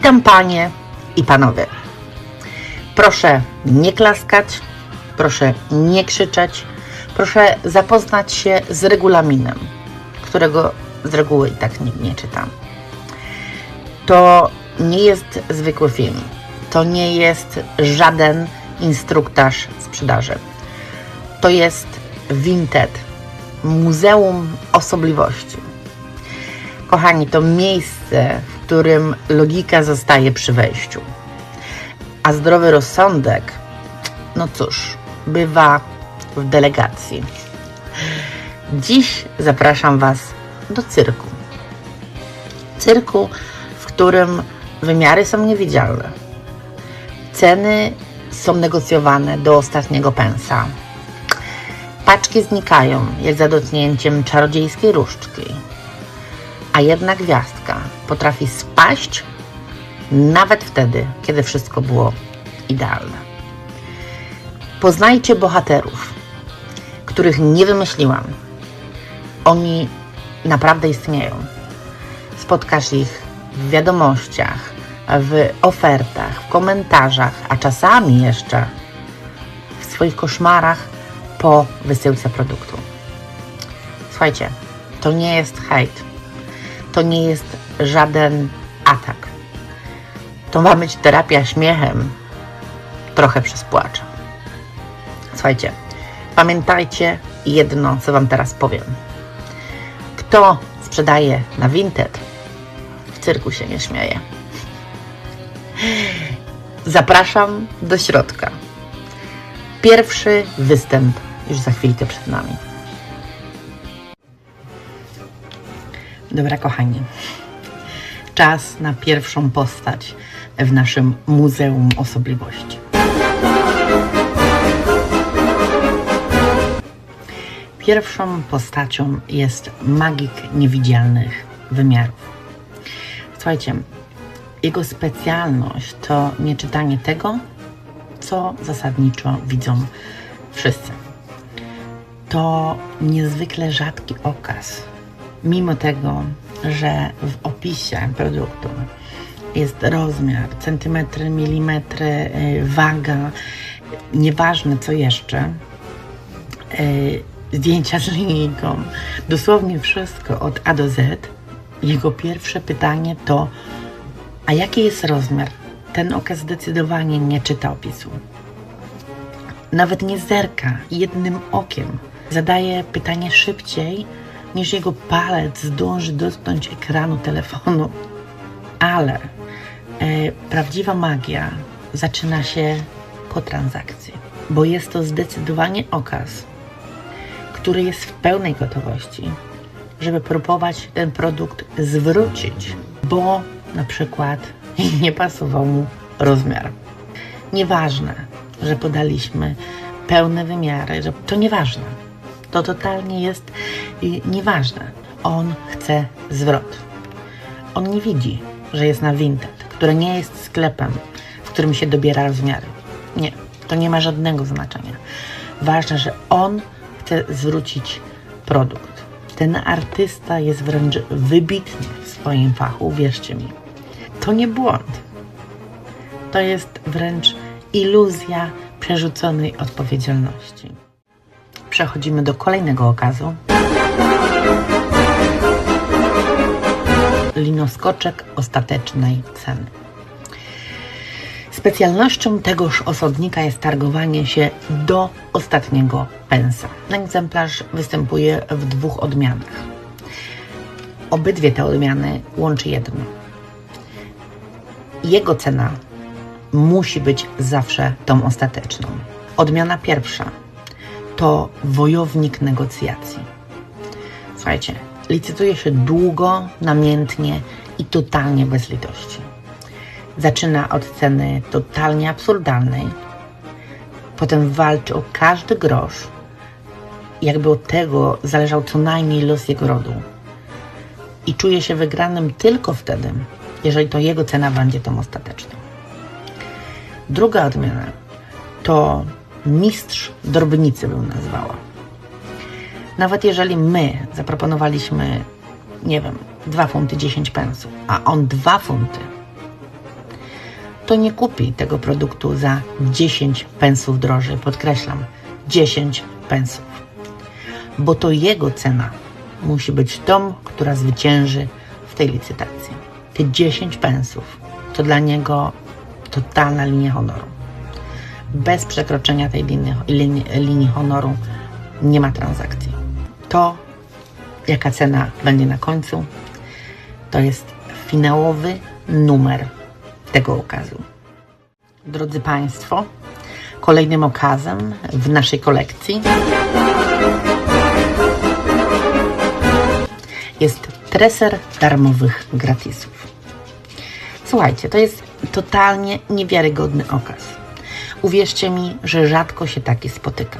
Witam panie i panowie. Proszę nie klaskać, proszę nie krzyczeć, proszę zapoznać się z regulaminem, którego z reguły i tak nikt nie czyta. To nie jest zwykły film. To nie jest żaden instruktaż sprzedaży. To jest Vinted, Muzeum Osobliwości. Kochani, to miejsce, w którym logika zostaje przy wejściu, a zdrowy rozsądek, no cóż, bywa w delegacji. Dziś zapraszam Was do cyrku. Cyrku, w którym wymiary są niewidzialne. Ceny są negocjowane do ostatniego pensa. Paczki znikają, jak za dotknięciem czarodziejskiej różdżki. A jedna gwiazdka potrafi spaść nawet wtedy, kiedy wszystko było idealne. Poznajcie bohaterów, których nie wymyśliłam. Oni naprawdę istnieją. Spotkasz ich w wiadomościach, w ofertach, w komentarzach, a czasami jeszcze w swoich koszmarach po wysyłce produktu. Słuchajcie, to nie jest hejt. To nie jest żaden atak. To ma być terapia śmiechem, trochę przez płacz. Słuchajcie, pamiętajcie jedno, co Wam teraz powiem. Kto sprzedaje na Vinted, w cyrku się nie śmieje. Zapraszam do środka. Pierwszy występ już za chwilkę przed nami. Dobra, kochani. Czas na pierwszą postać w naszym Muzeum Osobliwości. Pierwszą postacią jest magik niewidzialnych wymiarów. Słuchajcie, jego specjalność to nie czytanie tego, co zasadniczo widzą wszyscy. To niezwykle rzadki okaz, mimo tego, że w opisie produktu jest rozmiar, centymetry, milimetry, y, waga, nieważne co jeszcze, y, zdjęcia z linijką, dosłownie wszystko od A do Z. Jego pierwsze pytanie to, a jaki jest rozmiar? Ten okaz zdecydowanie nie czyta opisu. Nawet nie zerka jednym okiem. Zadaje pytanie szybciej, niż jego palec zdąży dotknąć ekranu telefonu. Ale e, prawdziwa magia zaczyna się po transakcji, bo jest to zdecydowanie okaz, który jest w pełnej gotowości, żeby próbować ten produkt zwrócić, bo na przykład nie pasował mu rozmiar. Nieważne, że podaliśmy pełne wymiary, że to nieważne. To totalnie jest y, nieważne. On chce zwrot. On nie widzi, że jest na Vinted, które nie jest sklepem, w którym się dobiera rozmiary. Nie, to nie ma żadnego znaczenia. Ważne, że on chce zwrócić produkt. Ten artysta jest wręcz wybitny w swoim fachu, wierzcie mi. To nie błąd. To jest wręcz iluzja przerzuconej odpowiedzialności. Przechodzimy do kolejnego okazu. Linoskoczek ostatecznej ceny. Specjalnością tegoż osobnika jest targowanie się do ostatniego pensa. Egzemplarz występuje w dwóch odmianach. Obydwie te odmiany łączy jedno. Jego cena musi być zawsze tą ostateczną. Odmiana pierwsza to wojownik negocjacji. Słuchajcie, licytuje się długo, namiętnie i totalnie bez litości. Zaczyna od ceny totalnie absurdalnej, potem walczy o każdy grosz, jakby od tego zależał co najmniej los jego rodu. I czuje się wygranym tylko wtedy, jeżeli to jego cena będzie tą ostateczną. Druga odmiana to mistrz drobnicy bym nazwała. Nawet jeżeli my zaproponowaliśmy, nie wiem, 2 funty 10 pensów, a on 2 funty, to nie kupi tego produktu za 10 pensów drożej. Podkreślam, 10 pensów. Bo to jego cena musi być tą, która zwycięży w tej licytacji. Te 10 pensów to dla niego totalna linia honoru. Bez przekroczenia tej linii, linii, linii honoru nie ma transakcji. To, jaka cena będzie na końcu, to jest finałowy numer tego okazu. Drodzy Państwo, kolejnym okazem w naszej kolekcji jest treser darmowych gratisów. Słuchajcie, to jest totalnie niewiarygodny okaz. Uwierzcie mi, że rzadko się taki spotyka.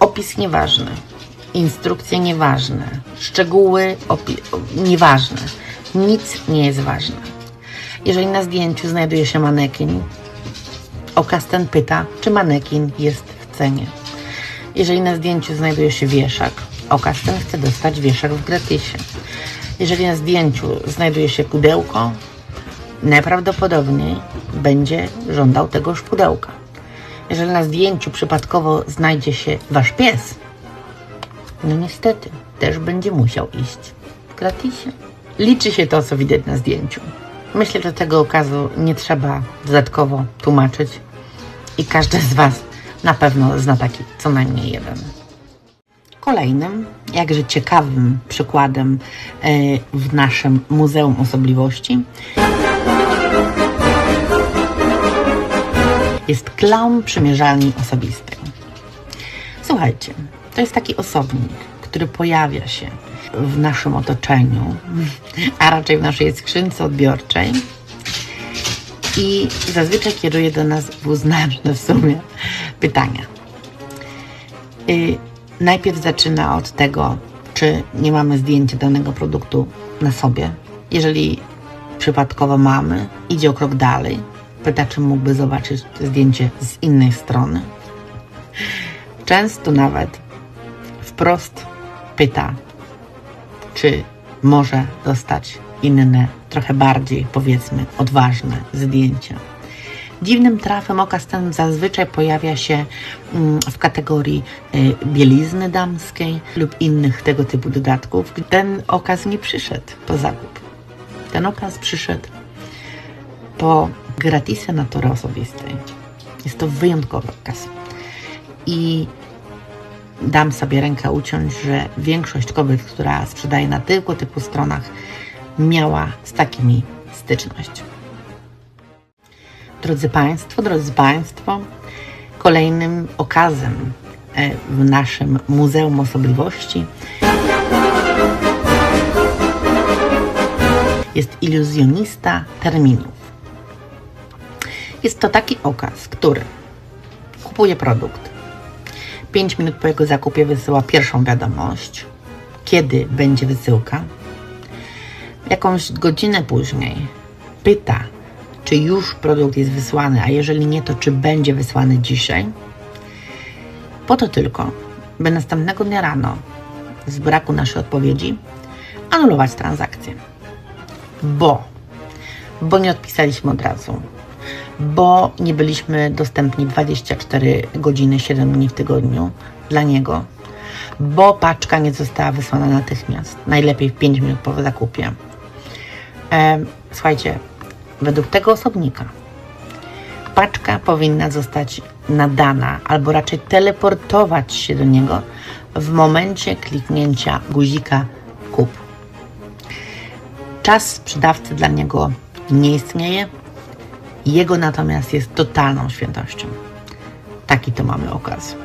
Opis nieważny, instrukcje nieważne, szczegóły nieważne, nic nie jest ważne. Jeżeli na zdjęciu znajduje się manekin, okaz ten pyta, czy manekin jest w cenie. Jeżeli na zdjęciu znajduje się wieszak, okaz ten chce dostać wieszak w gratisie. Jeżeli na zdjęciu znajduje się pudełko, najprawdopodobniej będzie żądał tegoż pudełka. Jeżeli na zdjęciu przypadkowo znajdzie się wasz pies, no niestety, też będzie musiał iść w gratisie. Liczy się to, co widać na zdjęciu. Myślę, że tego okazu nie trzeba dodatkowo tłumaczyć i każdy z Was na pewno zna taki co najmniej jeden. Kolejnym, jakże ciekawym przykładem e, w naszym Muzeum Osobliwości jest klaun przymierzalni osobistej. Słuchajcie, to jest taki osobnik, który pojawia się w naszym otoczeniu, a raczej w naszej skrzynce odbiorczej i zazwyczaj kieruje do nas dwuznaczne w sumie pytania. Y, najpierw zaczyna od tego, czy nie mamy zdjęcia danego produktu na sobie. Jeżeli przypadkowo mamy, idzie o krok dalej. Pyta, czy mógłby zobaczyć zdjęcie z innej strony. Często nawet wprost pyta, czy może dostać inne, trochę bardziej, powiedzmy, odważne zdjęcia. Dziwnym trafem okaz ten zazwyczaj pojawia się mm, w kategorii y, bielizny damskiej lub innych tego typu dodatków. Ten okaz nie przyszedł po zakup. Ten okaz przyszedł po gratisy natury osobistej. Jest to wyjątkowy okaz. I dam sobie rękę uciąć, że większość kobiet, która sprzedaje na tylko typu stronach, miała z takimi styczność. Drodzy Państwo, drodzy Państwo, kolejnym okazem e, w naszym Muzeum Osobliwości jest iluzjonista terminów. Jest to taki okaz, który kupuje produkt. 5 minut po jego zakupie wysyła pierwszą wiadomość, kiedy będzie wysyłka. Jakąś godzinę później pyta, czy już produkt jest wysłany, a jeżeli nie, to czy będzie wysłany dzisiaj. Po to tylko, by następnego dnia rano, z braku naszej odpowiedzi, anulować transakcję. Bo, bo nie odpisaliśmy od razu, bo nie byliśmy dostępni 24 godziny, 7 dni w tygodniu dla niego, bo paczka nie została wysłana natychmiast, najlepiej w 5 minut po zakupie. E, słuchajcie, według tego osobnika paczka powinna zostać nadana, albo raczej teleportować się do niego w momencie kliknięcia guzika kup. Czas sprzedawcy dla niego nie istnieje, jego natomiast jest totalną świętością. Taki to mamy okaz.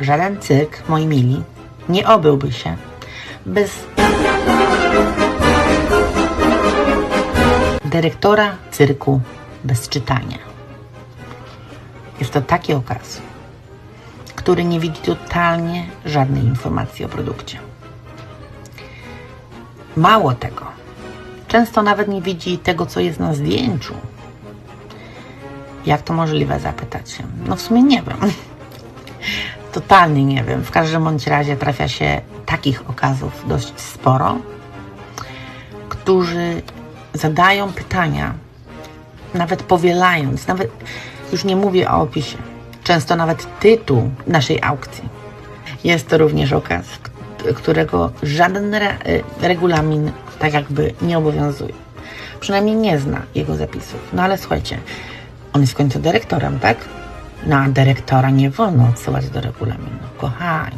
Żaden cyrk, moi mili, nie obyłby się bez dyrektora cyrku bez czytania. Jest to taki okaz, który nie widzi totalnie żadnej informacji o produkcie. Mało tego, często nawet nie widzi tego, co jest na zdjęciu. Jak to możliwe, zapytać się? No w sumie nie wiem. Totalnie nie wiem. W każdym bądź razie trafia się takich okazów dość sporo, którzy zadają pytania, nawet powielając, nawet już nie mówię o opisie, często nawet tytuł naszej aukcji. Jest to również okaz, którego żaden re, y, regulamin tak jakby nie obowiązuje. Przynajmniej nie zna jego zapisów. No ale słuchajcie, on jest w końcu dyrektorem, tak? No dyrektora nie wolno odsyłać do regulaminu. Kochani.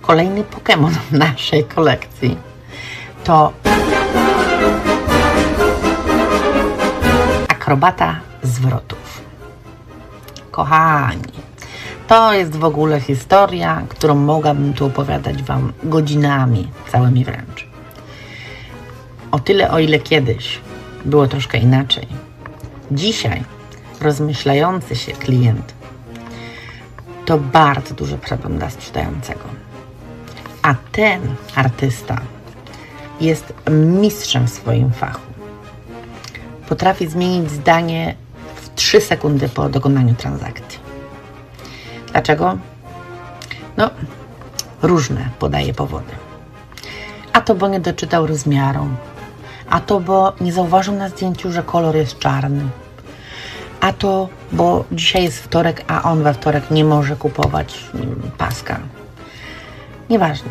Kolejny Pokémon naszej kolekcji to akrobata zwrotów. Kochani, to jest w ogóle historia, którą mogłabym tu opowiadać Wam godzinami, całymi wręcz. O tyle, o ile kiedyś było troszkę inaczej. Dzisiaj rozmyślający się klient to bardzo duży problem dla sprzedającego. A ten artysta jest mistrzem w swoim fachu. Potrafi zmienić zdanie w 3 sekundy po dokonaniu transakcji. Dlaczego? No, różne podaje powody. A to bo nie doczytał rozmiaru, a to bo nie zauważył na zdjęciu, że kolor jest czarny, a to bo dzisiaj jest wtorek, a on we wtorek nie może kupować mm, paska. Nieważne.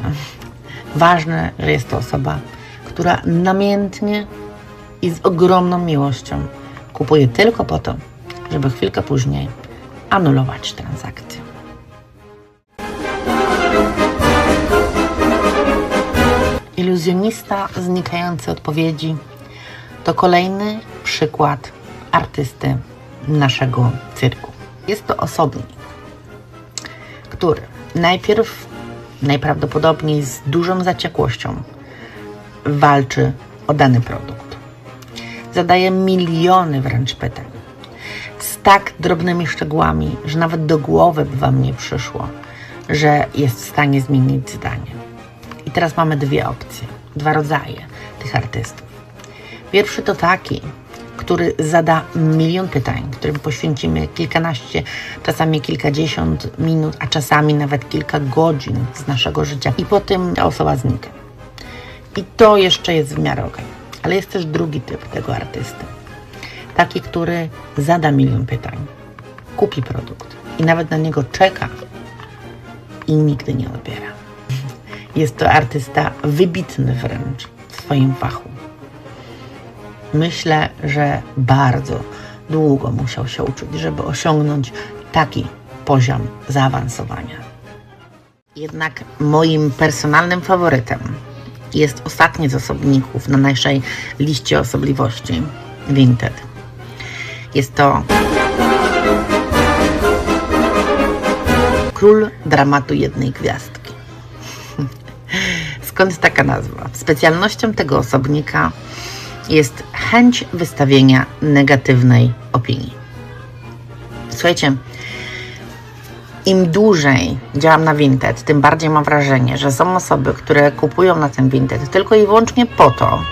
Ważne, że jest to osoba, która namiętnie i z ogromną miłością kupuje tylko po to, żeby chwilkę później anulować transakcję. Iluzjonista znikający odpowiedzi to kolejny przykład artysty naszego cyrku. Jest to osobnik, który najpierw najprawdopodobniej z dużą zaciekłością walczy o dany produkt. Zadaje miliony wręcz pytań z tak drobnymi szczegółami, że nawet do głowy by Wam nie przyszło, że jest w stanie zmienić zdanie. Teraz mamy dwie opcje, dwa rodzaje tych artystów. Pierwszy to taki, który zada milion pytań, którym poświęcimy kilkanaście, czasami kilkadziesiąt minut, a czasami nawet kilka godzin z naszego życia i po tym ta osoba znika. I to jeszcze jest w miarę okej. Ale jest też drugi typ tego artysty. Taki, który zada milion pytań, kupi produkt i nawet na niego czeka i nigdy nie odbiera. Jest to artysta wybitny wręcz w swoim fachu. Myślę, że bardzo długo musiał się uczyć, żeby osiągnąć taki poziom zaawansowania. Jednak moim personalnym faworytem jest ostatni z osobników na naszej liście osobliwości Vinted. Jest to król dramatu jednej gwiazdki. Skąd taka nazwa? Specjalnością tego osobnika jest chęć wystawienia negatywnej opinii. Słuchajcie, im dłużej działam na Vinted, tym bardziej mam wrażenie, że są osoby, które kupują na ten Vinted tylko i wyłącznie po to,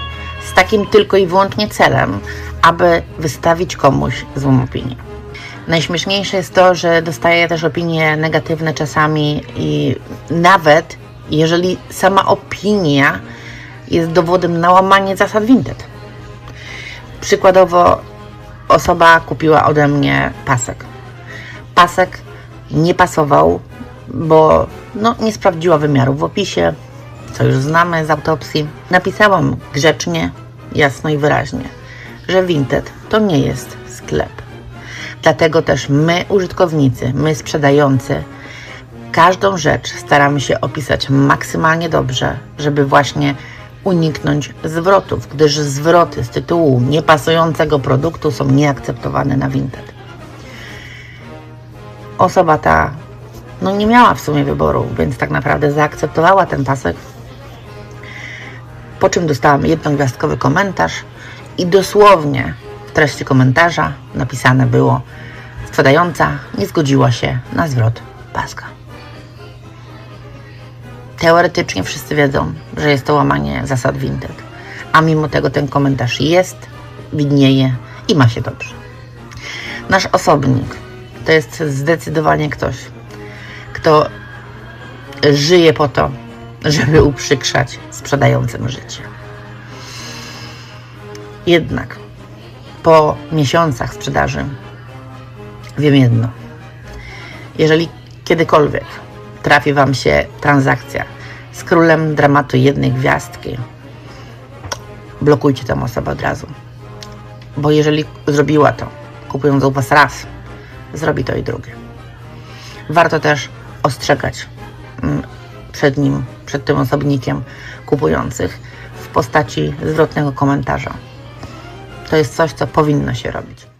z takim tylko i wyłącznie celem, aby wystawić komuś złą opinię. Najśmieszniejsze jest to, że dostaję też opinie negatywne czasami i nawet jeżeli sama opinia jest dowodem na łamanie zasad Vinted. Przykładowo osoba kupiła ode mnie pasek. Pasek nie pasował, bo no, nie sprawdziła wymiaru w opisie, co już znamy z autopsji. Napisałam grzecznie, jasno i wyraźnie, że Vinted to nie jest sklep. Dlatego też my, użytkownicy, my sprzedający, każdą rzecz staramy się opisać maksymalnie dobrze, żeby właśnie uniknąć zwrotów, gdyż zwroty z tytułu niepasującego produktu są nieakceptowane na Vinted. Osoba ta no nie miała w sumie wyboru, więc tak naprawdę zaakceptowała ten pasek. Po czym dostałam jednogwiazdkowy komentarz i dosłownie w treści komentarza napisane było sprzedająca nie zgodziła się na zwrot paska. Teoretycznie wszyscy wiedzą, że jest to łamanie zasad Vinted, a mimo tego ten komentarz jest, widnieje i ma się dobrze. Nasz osobnik to jest zdecydowanie ktoś, kto żyje po to, żeby uprzykrzać sprzedającym życie. Jednak po miesiącach sprzedaży wiem jedno. Jeżeli kiedykolwiek trafi Wam się transakcja z królem dramatu jednej gwiazdki, blokujcie tę osobę od razu. Bo jeżeli zrobiła to, kupując u Was raz, zrobi to i drugie. Warto też ostrzegać mm, przed nim, przed tym osobnikiem kupujących w postaci zwrotnego komentarza. To jest coś, co powinno się robić.